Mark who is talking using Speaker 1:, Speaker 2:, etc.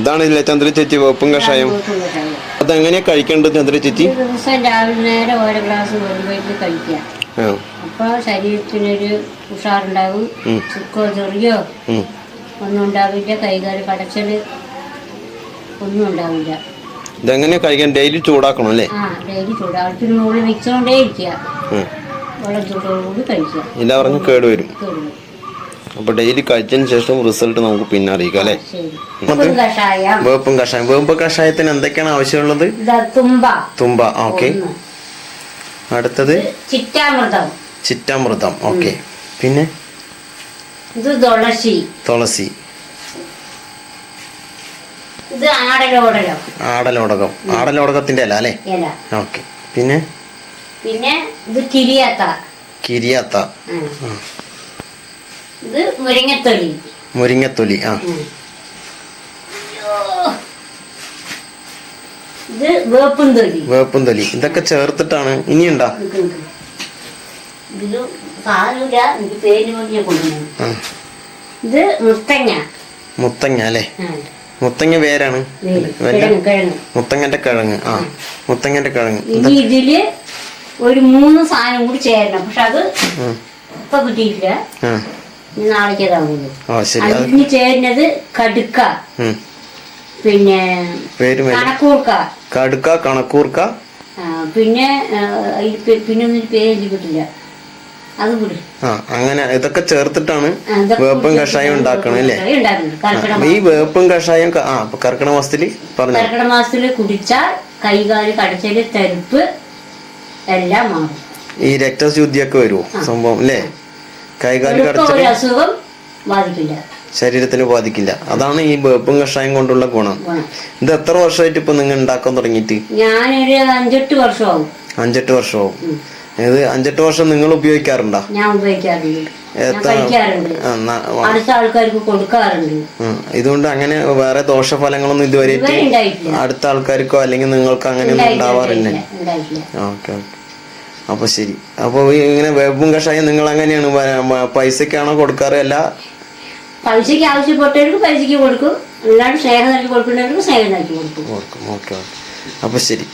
Speaker 1: ഇതാണില്ലേ ചന്ദ്ര ചേച്ചി വേപ്പും കഷായം? അതെങ്ങനെയാ കഴിക്കേണ്ടത് ചന്ദ്ര ചേച്ചി?
Speaker 2: ദിവസം രാവിലെ നേരം ഓരോ ഗ്ലാസ് കഴിക്കുക അപ്പോൾ ശരീരത്തിനൊരു ഉഷാറുണ്ടാവും. ചുക്കോ ചെറിയോ. ഒന്നും ഉണ്ടാവില്ല. കൈകാൽ കടച്ചൽ ഒന്നും ഉണ്ടാവില്ല.
Speaker 1: ഇതെങ്ങനെയാ കഴിക്കാൻ? ഡെയിലി ചൂടാക്കണം അല്ലേ?
Speaker 2: ഡെയിലി ചൂടാവത്തിന് മുകളിൽ വെച്ചോണ്ടേ ഇരിക്കുക. വെള്ളം ചൂടോടുകൂടി കഴിക്കുക.
Speaker 1: ഇല്ല പറഞ്ഞു കേട് വരും
Speaker 2: കേടുവരും.
Speaker 1: അപ്പൊ ഡെയിലി കഴിച്ചതിന് ശേഷം റിസൾട്ട് നമുക്ക് പിന്നെ അറിയിക്കാം അല്ലേ? വേപ്പും കഷായം. വേപ്പ് കഷായത്തിന് എന്തൊക്കെയാണ് ആവശ്യമുള്ളത്?
Speaker 2: തുമ്പ.
Speaker 1: തുമ്പ. ഓക്കെ. അടുത്തത്?
Speaker 2: ചിറ്റാമൃതം.
Speaker 1: ചിറ്റാമൃതം. ഓക്കെ. പിന്നെ?
Speaker 2: ഇത് തുളസി.
Speaker 1: തുളസി.
Speaker 2: ഇത്
Speaker 1: ആടലോടകം. ആടലോടകത്തിന്റെ അല്ല? അല്ലേ ഓക്കെ. പിന്നെ?
Speaker 2: പിന്നെ ഇത് കിരിയാത്ത.
Speaker 1: കിരിയാത്ത.
Speaker 2: ഇത് മുരിങ്ങത്തൊലി.
Speaker 1: മുരിങ്ങത്തൊലി ആ.
Speaker 2: ഇത് വേപ്പും തൊലി
Speaker 1: വേപ്പും തൊലി ഇതൊക്കെ ചേർത്തിട്ടാണ് ഇനിയുണ്ടാ
Speaker 2: എനിക്ക് പേര് വേണ്ടി ഞാൻ കൊണ്ടുവന്നു ഇത് മുത്തങ്ങ.
Speaker 1: മുത്തങ്ങ അല്ലേ? മുത്തങ്ങ
Speaker 2: പേരാണ്?
Speaker 1: മുത്തങ്ങന്റെ കിഴങ്ങ് ആ. മുത്തങ്ങന്റെ കിഴങ്ങ്.
Speaker 2: ഇനി ഇതിൽ ഒരു മൂന്ന് സാധനം കൂടി ചേരണം. പക്ഷെ അത്. ഇപ്പൊ കിട്ടിയിട്ടില്ല. അതിന് ചേരുന്നത് കടുക്ക. പിന്നെ
Speaker 1: പേര് വരും
Speaker 2: കണക്കൂർക്ക.
Speaker 1: കടുക്ക കണക്കൂർക്ക.
Speaker 2: പിന്നെ ഒന്നും പേര് കിട്ടില്ല
Speaker 1: അങ്ങനെ ഇതൊക്കെ ചേർത്തിട്ടാണ് വേപ്പും കഷായം ഉണ്ടാക്കണം അല്ലേ? ഈ വേപ്പും കഷായം കർക്കിട ആ അപ്പൊ കർക്കിടക മാസത്തിൽ പറഞ്ഞു?
Speaker 2: കർക്കിടക മാസത്തിൽ കുടിച്ചാൽ കൈകാൽ കടച്ചൽ തെരുപ്പ് എല്ലാം മാറും.
Speaker 1: ഈ രക്തശുദ്ധിയൊക്കെ വരുമോ? സംഭവം അല്ലേ?
Speaker 2: കൈകാൽ അസുഖം ബാധിക്കില്ല.
Speaker 1: ശരീരത്തിന് ബാധിക്കില്ല. അതാണ് ഈ വേപ്പും കഷായം കൊണ്ടുള്ള ഗുണം. ഇത് എത്ര വർഷമായിട്ട് ഇപ്പൊ നിങ്ങൾ ഉണ്ടാക്കാൻ തുടങ്ങിയിട്ട്?
Speaker 2: ഞാനൊരു അഞ്ചെട്ട് വർഷമാവും.
Speaker 1: അഞ്ചെട്ട് വർഷമാവും. ഇത് അഞ്ചെട്ട് വർഷം നിങ്ങൾ ഉപയോഗിക്കാറുണ്ടോ?
Speaker 2: ഞാൻ ഉപയോഗിക്കാറുണ്ട്.
Speaker 1: ഇതുകൊണ്ട് അങ്ങനെ വേറെ ദോഷഫലങ്ങളൊന്നും ഇതുവരെ അടുത്ത ആൾക്കാർക്കോ അല്ലെങ്കിൽ നിങ്ങൾക്ക് അങ്ങനെയൊന്നും ഉണ്ടാവാറില്ല? Okay okay. അപ്പൊ ശരി. അപ്പോൾ ഇങ്ങനെ വേപ്പും കഷായം നിങ്ങൾ അങ്ങനെയാണ് പൈസക്കാണോ കൊടുക്കാറ്? അല്ല?
Speaker 2: പൈസക്ക് ആവശ്യപ്പെട്ടവർക്ക് പൈസക്ക് കൊടുക്കും. അല്ലാണ്ട് സ്നേഹം നൽകി കൊടുക്കുന്നവർക്ക് സ്നേഹം നൽകി കൊടുക്കും.
Speaker 1: കൊടുക്കും. Okay okay. അപ്പൊ ശരി.